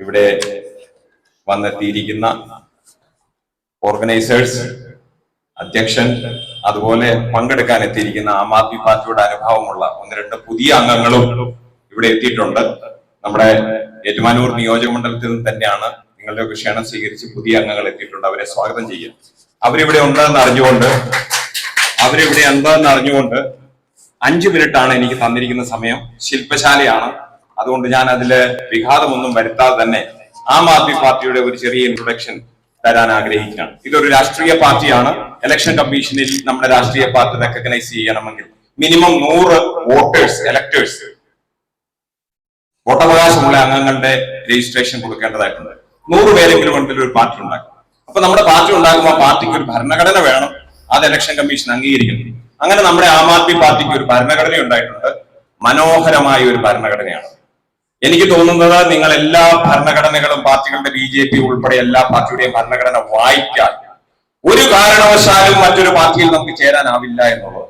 ഇവിടെ വന്നെത്തിയിരിക്കുന്ന ഓർഗനൈസേഴ്സ് അധ്യക്ഷൻ അതുപോലെ പങ്കെടുക്കാൻ എത്തിയിരിക്കുന്ന ആം ആദ്മി പാർട്ടിയുടെ അനുഭവമുള്ള ഒന്ന് രണ്ട് പുതിയ അംഗങ്ങളും ഇവിടെ എത്തിയിട്ടുണ്ട്. നമ്മുടെ ഏറ്റുമാനൂർ നിയോജക മണ്ഡലത്തിൽ നിന്ന് തന്നെയാണ് നിങ്ങളുടെ ക്ഷണം സ്വീകരിച്ച് പുതിയ അംഗങ്ങൾ എത്തിയിട്ടുണ്ട്. അവരെ സ്വാഗതം ചെയ്യാം. അവരിവിടെ ഉണ്ടെന്ന് അറിഞ്ഞുകൊണ്ട് അവരിവിടെ ഉണ്ടെന്ന് അറിഞ്ഞുകൊണ്ട് അഞ്ചു മിനിറ്റാണ് എനിക്ക് തന്നിരിക്കുന്ന സമയം. ശില്പശാലയാണ്. അതുകൊണ്ട് ഞാൻ അതിൽ വിഘാതമൊന്നും വരുത്താതെ തന്നെ ആം ആദ്മി പാർട്ടിയുടെ ഒരു ചെറിയ ഇൻട്രൊഡക്ഷൻ തരാൻ ആഗ്രഹിക്കുകയാണ്. ഇതൊരു രാഷ്ട്രീയ പാർട്ടിയാണ്. ഇലക്ഷൻ കമ്മീഷനിൽ നമ്മുടെ രാഷ്ട്രീയ പാർട്ടി റെക്കഗ്നൈസ് ചെയ്യണമെങ്കിൽ മിനിമം നൂറ് വോട്ടേഴ്സ് എലക്ടേഴ്സ് വോട്ടവകാശമുള്ള അംഗങ്ങളുടെ രജിസ്ട്രേഷൻ കൊടുക്കേണ്ടതായിട്ടുണ്ട്. നൂറ് പേരെങ്കിലും ഉണ്ടെങ്കിൽ ഒരു പാർട്ടി ഉണ്ടാക്കും. അപ്പൊ നമ്മുടെ പാർട്ടി ഉണ്ടാക്കുമ്പോൾ പാർട്ടിക്ക് ഒരു ഭരണഘടന വേണം. അത് ഇലക്ഷൻ കമ്മീഷൻ അംഗീകരിക്കുന്നു. അങ്ങനെ നമ്മുടെ ആം ആദ്മി പാർട്ടിക്ക് ഒരു ഭരണഘടന ഉണ്ടായിട്ടുണ്ട് മനോഹരമായ ഒരു ഭരണഘടനയാണ്. എനിക്ക് തോന്നുന്നത് നിങ്ങൾ എല്ലാ ഭരണഘടനകളും പാർട്ടികളുടെ ബി ജെ പി ഉൾപ്പെടെ എല്ലാ പാർട്ടിയുടെയും ഭരണഘടന വായിക്കാൻ ഒരു കാരണവശാലും മറ്റൊരു പാർട്ടിയിൽ നമുക്ക് ചേരാനാവില്ല എന്നുള്ളത്.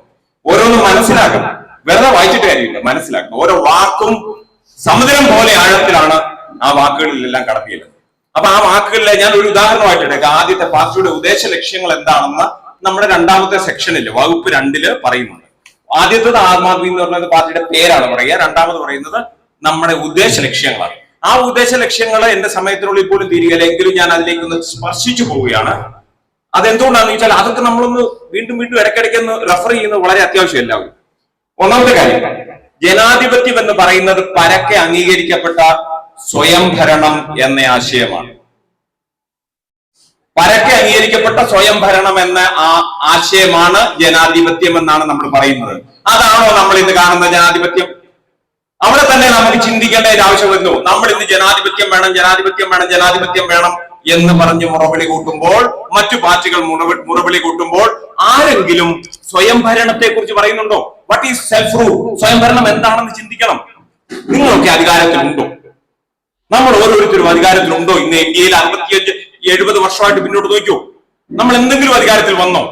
ഓരോന്നും മനസ്സിലാക്കണം. വെറുതെ വായിച്ചിട്ട് കാര്യമില്ല മനസ്സിലാക്കണം. ഓരോ വാക്കും സമുദ്രം പോലെ ആഴത്തിലാണ് ആ വാക്കുകളിലെല്ലാം കടത്തിയത്. അപ്പൊ ആ വാക്കുകളിലെ ഞാൻ ഒരു ഉദാഹരണമായിട്ട് എടുക്കാം. ആദ്യത്തെ പാർട്ടിയുടെ ഉദ്ദേശ ലക്ഷ്യങ്ങൾ എന്താണെന്ന് നമ്മുടെ രണ്ടാമത്തെ സെക്ഷനിൽ വകുപ്പ് രണ്ടിൽ പറയുന്നുണ്ട്. ആദ്യത്തത് ആം ആദ്മി എന്ന് പറയുന്നത് പാർട്ടിയുടെ പേരാണ് പറയുക രണ്ടാമത് പറയുന്നത് നമ്മുടെ ഉദ്ദേശ ലക്ഷ്യങ്ങളാണ്. ആ ഉദ്ദേശ ലക്ഷ്യങ്ങൾ എന്റെ സമയത്തിനുള്ളിൽ പോലും തീരുകയില്ല. എങ്കിലും ഞാൻ അതിലേക്ക് ഒന്ന് സ്പർശിച്ചു പോവുകയാണ്. അതെന്തുകൊണ്ടാണെന്ന് ചോദിച്ചാൽ അതൊക്കെ നമ്മളൊന്ന് വീണ്ടും വീണ്ടും ഇടയ്ക്കിടയ്ക്ക് ഒന്ന് റെഫർ ചെയ്യുന്നത് വളരെ അത്യാവശ്യം എല്ലാവരും ഒന്നാമത്തെ കാര്യം ജനാധിപത്യം എന്ന് പറയുന്നത് പരക്കെ അംഗീകരിക്കപ്പെട്ട സ്വയംഭരണം എന്ന ആശയമാണ്. പരക്കെ അംഗീകരിക്കപ്പെട്ട സ്വയംഭരണം എന്ന ആ ആശയമാണ് ജനാധിപത്യം എന്നാണ് നമ്മൾ പറയുന്നത്. അതാണോ നമ്മൾ ഇന്ന് കാണുന്ന ജനാധിപത്യം? അവിടെ തന്നെ നമുക്ക് ചിന്തിക്കേണ്ട ഒരു ആവശ്യം വരുന്നു നമ്മൾ ഇന്ന് ജനാധിപത്യം വേണം ജനാധിപത്യം വേണം ജനാധിപത്യം വേണം എന്ന് പറഞ്ഞ് മുറവിളി കൂട്ടുമ്പോൾ മറ്റു പാർട്ടികൾ മുറവി- മുറവിളി കൂട്ടുമ്പോൾ ആരെങ്കിലും സ്വയംഭരണത്തെ കുറിച്ച് പറയുന്നുണ്ടോ? വട്ട് ഈസ് സെൽഫ് റൂൾ സ്വയംഭരണം എന്താണെന്ന് ചിന്തിക്കണം. നിങ്ങളൊക്കെ അധികാരത്തിലുണ്ടോ? നമ്മൾ ഓരോരുത്തരും അധികാരത്തിലുണ്ടോ? ഇന്ന് ഇന്ത്യയിൽ അറുപത്തിയഞ്ച് എഴുപത് വർഷമായിട്ട് പിന്നോട്ട് നോക്കൂ നമ്മൾ എന്തെങ്കിലും അധികാരത്തിൽ വന്നോ?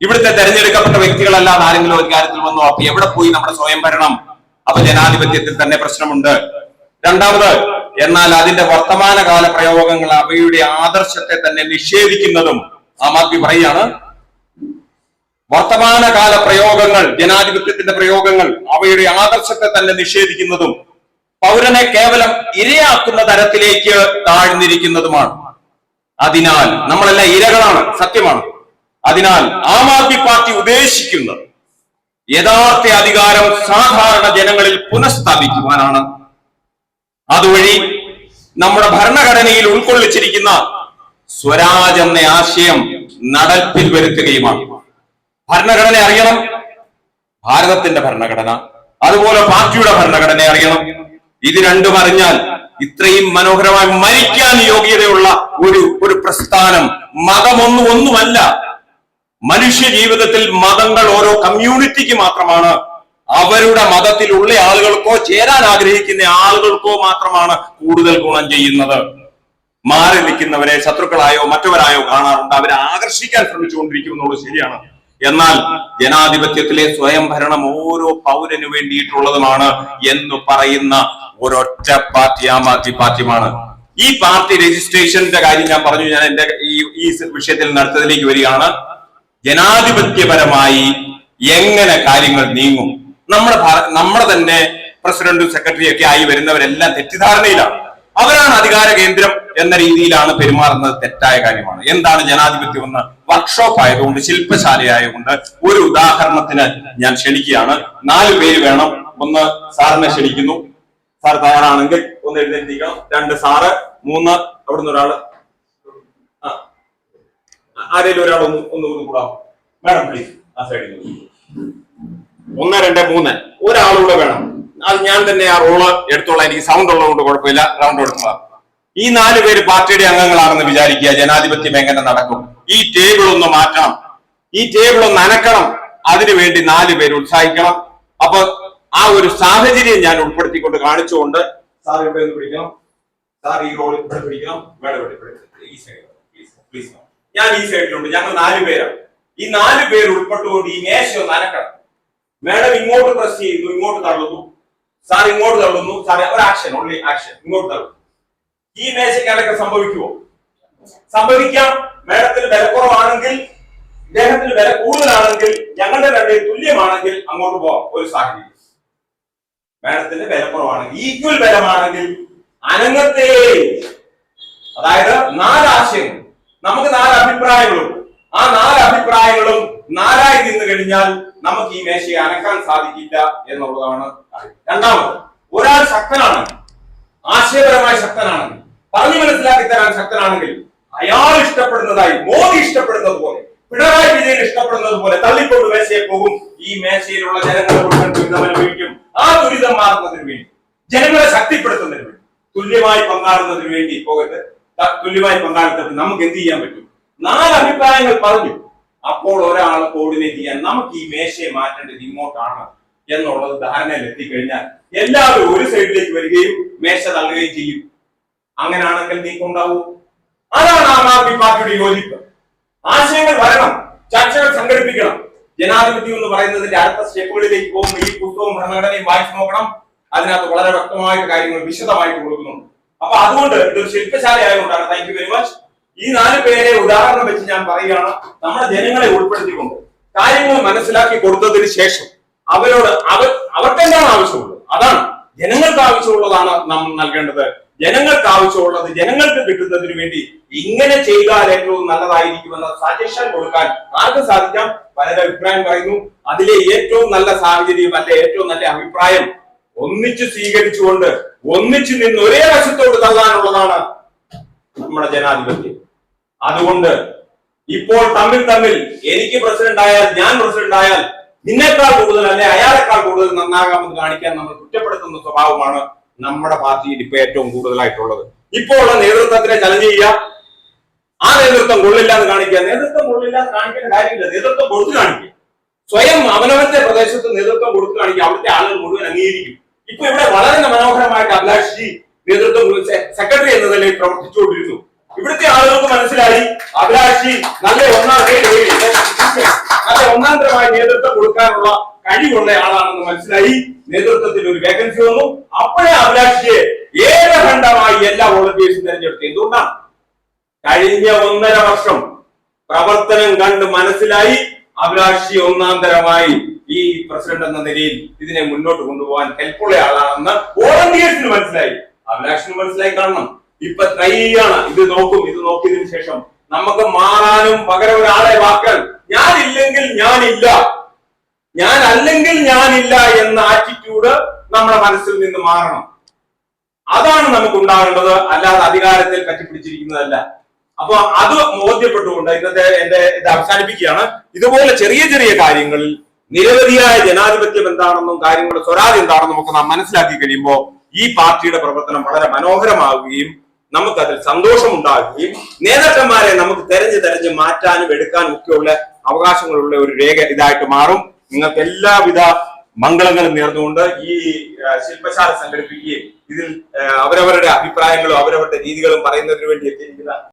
ഇവിടുത്തെ തെരഞ്ഞെടുക്കപ്പെട്ട വ്യക്തികളല്ലാതെ ആരെങ്കിലും അധികാരത്തിൽ വന്നോ? അപ്പൊ എവിടെ പോയി നമ്മുടെ സ്വയംഭരണം? അപ്പൊ ജനാധിപത്യത്തിൽ തന്നെ പ്രശ്നമുണ്ട്. രണ്ടാമത് എന്നാൽ അതിന്റെ വർത്തമാനകാല പ്രയോഗങ്ങൾ അവയുടെ ആദർശത്തെ തന്നെ നിഷേധിക്കുന്നതും ആം ആദ്മി പറയാണ് വർത്തമാനകാല പ്രയോഗങ്ങൾ ജനാധിപത്യത്തിന്റെ പ്രയോഗങ്ങൾ അവയുടെ ആദർശത്തെ തന്നെ നിഷേധിക്കുന്നതും പൗരനെ കേവലം ഇരയാക്കുന്ന തരത്തിലേക്ക് താഴ്ന്നിരിക്കുന്നതുമാണ്. അതിനാൽ നമ്മളെല്ലാം ഇരകളാണ് സത്യമാണ്. അതിനാൽ ആം ആദ്മി പാർട്ടി ഉദ്ദേശിക്കുന്നത് യഥാർത്ഥ അധികാരം സാധാരണ ജനങ്ങളിൽ പുനഃസ്ഥാപിക്കുവാനാണ്. അതുവഴി നമ്മുടെ ഭരണഘടനയിൽ ഉൾക്കൊള്ളിച്ചിരിക്കുന്ന സ്വരാജ് എന്ന ആശയം നടപ്പിൽ വരുത്തുകയുമാണ്. ഭരണഘടന അറിയണം ഭാരതത്തിന്റെ ഭരണഘടന അതുപോലെ പാർട്ടിയുടെ ഭരണഘടന അറിയണം. ഇത് രണ്ടും അറിഞ്ഞാൽ ഇത്രയും മനോഹരമായി മരിക്കാൻ യോഗ്യതയുള്ള ഒരു ഒരു പ്രസ്ഥാനം മതമൊന്നും ഒന്നുമല്ല. മനുഷ്യ ജീവിതത്തിൽ മതങ്ങൾ ഓരോ കമ്മ്യൂണിറ്റിക്ക് മാത്രമാണ്. അവരുടെ മതത്തിലുള്ള ആളുകൾക്കോ ചേരാൻ ആഗ്രഹിക്കുന്ന ആളുകൾക്കോ മാത്രമാണ് കൂടുതൽ ഗുണം ചെയ്യുന്നത്. മാറി നിൽക്കുന്നവരെ ശത്രുക്കളായോ മറ്റവരായോ കാണാറുണ്ട്. അവരെ ആകർഷിക്കാൻ ശ്രമിച്ചുകൊണ്ടിരിക്കുന്നുള്ളത് ശരിയാണ്. എന്നാൽ ജനാധിപത്യത്തിലെ സ്വയംഭരണം ഓരോ പൗരനു വേണ്ടിയിട്ടുള്ളതുമാണ് എന്ന് പറയുന്ന ഒരൊറ്റ പാർട്ടി ആം ആദ്മി പാർട്ടിയുമാണ്. ഈ പാർട്ടി രജിസ്ട്രേഷന്റെ കാര്യം ഞാൻ പറഞ്ഞു. ഞാൻ എന്റെ ഈ വിഷയത്തിൽ നടത്തതിലേക്ക് വരികയാണ്. ജനാധിപത്യപരമായി എങ്ങനെ കാര്യങ്ങൾ നീങ്ങും? നമ്മുടെ നമ്മുടെ തന്നെ പ്രസിഡന്റും സെക്രട്ടറിയും ഒക്കെ ആയി വരുന്നവരെല്ലാം തെറ്റിദ്ധാരണയിലാണ്. അവരാണ് അധികാര കേന്ദ്രം എന്ന രീതിയിലാണ് പെരുമാറുന്നത് തെറ്റായ കാര്യമാണ്. എന്താണ് ജനാധിപത്യം എന്ന് വർക്ക്ഷോപ്പ് ആയതുകൊണ്ട് ശില്പശാലയായതുകൊണ്ട് ഒരു ഉദാഹരണത്തിന് ഞാൻ ക്ഷണിക്കുകയാണ്. നാല് പേര് വേണം. ഒന്ന് സാറിനെ ക്ഷണിക്കുന്നു. സാർ തയ്യാറാണെങ്കിൽ ഒന്ന് എഴുന്നേറ്റിരിക്കണം. രണ്ട് സാറ് മൂന്ന് അവിടുന്ന് ഒരാൾ ആരെങ്കിലും ഒരാൾ ഒന്ന് ഒന്ന് ഒന്ന് കൂടാം മാഡം പ്ലീസ് ആ സൈഡിൽ ഒന്ന് രണ്ട് മൂന്ന്. ഒരാളൂടെ വേണം. അത് ഞാൻ തന്നെ ആ റോൾ എടുത്തോളാം. എനിക്ക് സൗണ്ട് ഉള്ളതുകൊണ്ട് കുഴപ്പമില്ല. റൗണ്ട് കൊടുക്കുക ഈ നാല് പേര് പാർട്ടിയുടെ അംഗങ്ങളാണെന്ന് വിചാരിക്കുക ജനാധിപത്യം എങ്ങനെ നടക്കും. ഈ ടേബിൾ ഒന്ന് മാറ്റണം. ഈ ടേബിൾ ഒന്ന് അനക്കണം. അതിനുവേണ്ടി നാല് പേര് ഉത്സാഹിക്കണം. അപ്പൊ ആ ഒരു സാഹചര്യം ഞാൻ ഉൾപ്പെടുത്തിക്കൊണ്ട് കാണിച്ചുകൊണ്ട് സാർ ഇവിടെ പിടിക്കണം. സാർ ഈ റോൾ ഇവിടെ പിടിക്കണം. മേഡം ഇവിടെ ഈ ഞാൻ ഈ സൈഡിലുണ്ട് ഞങ്ങൾ നാല് പേരാണ് ഈ നാല് പേര് ഉൾപ്പെട്ടുകൊണ്ട് ഈ മേശ ഒന്ന് അനക്കണം. മാഡം ഇങ്ങോട്ട് പ്രസ് ചെയ്യുന്നു ഇങ്ങോട്ട് തള്ളുന്നു. സാർ ഇങ്ങോട്ട് തള്ളുന്നു. സാർ ഒരു ആക്ഷൻ ഓൺലി ആക്ഷൻ ഇങ്ങോട്ട് തള്ളുന്നു. ഈ മേശയ്ക്ക് മേശയ്ക്കതൊക്കെ സംഭവിക്കുമോ സംഭവിക്കാം. മേഡത്തിന് വിലക്കുറവാണെങ്കിൽ ഇദ്ദേഹത്തിന് വില കൂടുതലാണെങ്കിൽ ഞങ്ങളുടെ രണ്ടും തുല്യമാണെങ്കിൽ അങ്ങോട്ട് പോവാം. ഒരു സാഹചര്യം. മേഡത്തിന്റെ വിലക്കുറവാണെങ്കിൽ ഈക്വൽ ബലമാണെങ്കിൽ അനങ്ങത്തെ. അതായത് നാല് ആശയങ്ങൾ. നമുക്ക് നാല് അഭിപ്രായങ്ങളും. ആ നാല് അഭിപ്രായങ്ങളും നാലായി നിന്ന് കഴിഞ്ഞാൽ നമുക്ക് ഈ മേശയെ അനക്കാൻ സാധിക്കില്ല എന്നുള്ളതാണ്. രണ്ടാമത് ഒരാൾ ശക്തനാണ്. ആശയപരമായി ശക്തനാണ്. പറഞ്ഞു മനസ്സിലാക്കി തരാൻ ശക്തനാണെങ്കിൽ അയാൾ ഇഷ്ടപ്പെടുന്നതായി മോദി ഇഷ്ടപ്പെടുന്നത് പോലെ പിണറായി വിജയൻ ഇഷ്ടപ്പെടുന്നത് പോലെ തള്ളിക്കൊണ്ട് മേശയെ പോകും. ഈ മേശയിലുള്ള ജനങ്ങളെ ദുരിതം അനുഭവിക്കും. ആ ദുരിതം മാറുന്നതിന് വേണ്ടി ജനങ്ങളെ ശക്തിപ്പെടുത്തുന്നതിന് വേണ്ടി തുല്യമായി പങ്കാടുന്നതിന് വേണ്ടി പോകരുത്. തുല്യമായി പങ്കാളിത്തത്തിൽ നമുക്ക് എന്ത് ചെയ്യാൻ പറ്റും? നാല് അഭിപ്രായങ്ങൾ പറഞ്ഞു. അപ്പോൾ ഒരാൾ കോർഡിനേറ്റ് ചെയ്യാൻ നമുക്ക് ഈ മേശയെ മാറ്റേണ്ടത് ഇങ്ങോട്ടാണ് എന്നുള്ളത് ധാരണയിൽ എത്തിക്കഴിഞ്ഞാൽ എല്ലാവരും ഒരു സൈഡിലേക്ക് വരികയും മേശ തള്ളുകയും ചെയ്യും. അങ്ങനെയാണെങ്കിൽ നീക്കം ഉണ്ടാവൂ. അതാണ് ആം ആദ്മി പാർട്ടിയുടെ യോജിപ്പ് ആശയങ്ങൾ വരണം ചർച്ചകൾ സംഘടിപ്പിക്കണം. ജനാധിപത്യം എന്ന് പറയുന്നതിന്റെ അടുത്ത സ്റ്റെപ്പുകളിലേക്ക് പോകുമ്പോൾ ഈ പുസ്തകവും ഭരണഘടനയും വായിച്ചു നോക്കണം. അതിനകത്ത് വളരെ വ്യക്തമായിട്ട് കാര്യങ്ങൾ വിശദമായിട്ട് കൊടുക്കുന്നുണ്ട്. അപ്പൊ അതുകൊണ്ട് ഇതൊരു ശില്പശാല ആയതുകൊണ്ടാണ് താങ്ക് യു വെരി മച്ച് ഈ നാല് പേരെ ഉദാഹരണം വെച്ച് ഞാൻ പറയുകയാണ്. നമ്മുടെ ജനങ്ങളെ ഉൾപ്പെടുത്തിക്കൊണ്ട് കാര്യങ്ങൾ മനസ്സിലാക്കി കൊടുത്തതിന് ശേഷം അവരോട് അവർ അവർക്ക് എന്താണ് ആവശ്യമുള്ളത്? അതാണ്. ജനങ്ങൾക്ക് ആവശ്യമുള്ളതാണ് നമ്മൾ നൽകേണ്ടത്. ജനങ്ങൾക്ക് ആവശ്യമുള്ളത് ജനങ്ങൾക്ക് കിട്ടുന്നതിന് വേണ്ടി ഇങ്ങനെ ചെയ്താൽ ഏറ്റവും നല്ലതായിരിക്കുമെന്ന സജഷൻ കൊടുക്കാൻ ആർക്കും സാധിക്കാം. പലരും അഭിപ്രായം പറയുന്നു. അതിലെ ഏറ്റവും നല്ല സാഹചര്യം അല്ലെ ഏറ്റവും നല്ല അഭിപ്രായം ഒന്നിച്ച് സ്വീകരിച്ചുകൊണ്ട് ഒന്നിച്ച് നിന്ന് ഒരേ വശത്തോട് തള്ളാനുള്ളതാണ് നമ്മുടെ ജനാധിപത്യം. അതുകൊണ്ട് ഇപ്പോൾ തമ്മിൽ തമ്മിൽ എനിക്ക് പ്രസിഡന്റ് ആയാൽ ഞാൻ പ്രസിഡന്റ് ആയാൽ നിന്നേക്കാൾ കൂടുതൽ അല്ലെ അയാളെക്കാൾ കൂടുതൽ നന്നാകാമെന്ന് കാണിക്കാൻ നമ്മൾ കുറ്റപ്പെടുത്തുന്ന സ്വഭാവമാണ് നമ്മുടെ പാർട്ടിയിൽ ഇപ്പൊ ഏറ്റവും കൂടുതലായിട്ടുള്ളത്. ഇപ്പോൾ ഉള്ള നേതൃത്വത്തിനെ ചലഞ്ച് ചെയ്യുക. ആ നേതൃത്വം കൊള്ളില്ല എന്ന് കാണിക്കുക. നേതൃത്വം കൊള്ളില്ല എന്ന് കാണിക്കേണ്ട കാര്യമില്ല. നേതൃത്വം കൊടുത്തു കാണിക്കുക. സ്വയം അവനവന്റെ പ്രദേശത്ത് നേതൃത്വം കൊടുത്തു കാണിക്കുക. അവിടുത്തെ ആളുകൾ മുഴുവൻ അംഗീകരിക്കും. ഇപ്പൊ ഇവിടെ വളരെ മനോഹരമായിട്ട് അഭിലാഷ് ജി നേതൃത്വം സെക്രട്ടറി എന്ന നിലയിൽ പ്രവർത്തിച്ചുകൊണ്ടിരുന്നു. ഇവിടുത്തെ ആളുകൾക്ക് മനസ്സിലായി അഭിലാഷി നല്ല ഒന്നാം നല്ല ഒന്നാന്തരമായ നേതൃത്വം കൊടുക്കാനുള്ള കഴിവുള്ള ആളാണെന്ന് മനസ്സിലായി. നേതൃത്വത്തിൽ ഒരു വേക്കൻസി വന്നു. അപ്പോഴേ അഭിലാഷിയെ ഏകഖണ്ഡമായി എല്ലാ വോളണ്ടിയേഴ്സും തെരഞ്ഞെടുത്തു. എന്തുകൊണ്ടാണ്? കഴിഞ്ഞ ഒന്നര വർഷം പ്രവർത്തനം കണ്ട് മനസ്സിലായി. അഭിലാഷി ഒന്നാന്തരമായി ഈ പ്രസിഡന്റ് എന്ന നിലയിൽ ഇതിനെ മുന്നോട്ട് കൊണ്ടുപോകാൻ ഹെൽപ്പുള്ള ആളാണെന്ന് വോളണ്ടിയേഴ്സിന് മനസ്സിലായി. അഭിലാഷിന് മനസ്സിലായി കാണണം. ഇപ്പൊ ട്രൈയാണ് ഇത് നോക്കും ഇത് നോക്കിയതിനു ശേഷം നമുക്ക് മാറാനും പകരം ഒരാളെ വാക്കാൻ ഞാനില്ലെങ്കിൽ ഞാനില്ല. ഞാൻ അല്ലെങ്കിൽ ഞാനില്ല എന്ന ആറ്റിറ്റ്യൂഡ് നമ്മുടെ മനസ്സിൽ നിന്ന് മാറണം. അതാണ് നമുക്ക് ഉണ്ടാകേണ്ടത് അല്ലാതെ അധികാരത്തിൽ പറ്റിപ്പിടിച്ചിരിക്കുന്നതല്ല അപ്പൊ അത് ബോധ്യപ്പെട്ടുകൊണ്ട് ഇന്നത്തെ എന്റെ ഇത് അവസാനിപ്പിക്കുകയാണ്. ഇതുപോലെ ചെറിയ ചെറിയ കാര്യങ്ങളിൽ നിരവധിയായ ജനാധിപത്യം എന്താണെന്നും കാര്യങ്ങളുടെ സ്വരാജ് എന്താണെന്നും ഒക്കെ നാം മനസ്സിലാക്കി കഴിയുമ്പോൾ ഈ പാർട്ടിയുടെ പ്രവർത്തനം വളരെ മനോഹരമാവുകയും നമുക്കതിൽ സന്തോഷമുണ്ടാകുകയും നേതാക്കന്മാരെ നമുക്ക് തെരഞ്ഞു തെരഞ്ഞ് മാറ്റാനും എടുക്കാനും ഒക്കെയുള്ള അവകാശങ്ങളുള്ള ഒരു രേഖ ഇതായിട്ട് മാറും. നിങ്ങൾക്ക് എല്ലാവിധ മംഗളങ്ങളും നേർന്നുകൊണ്ട് ഈ ശില്പശാല സംഘടിപ്പിക്കുകയും ഇതിൽ അവരവരുടെ അഭിപ്രായങ്ങളും അവരവരുടെ രീതികളും പറയുന്നതിന് വേണ്ടി എത്തിയിരിക്കുന്ന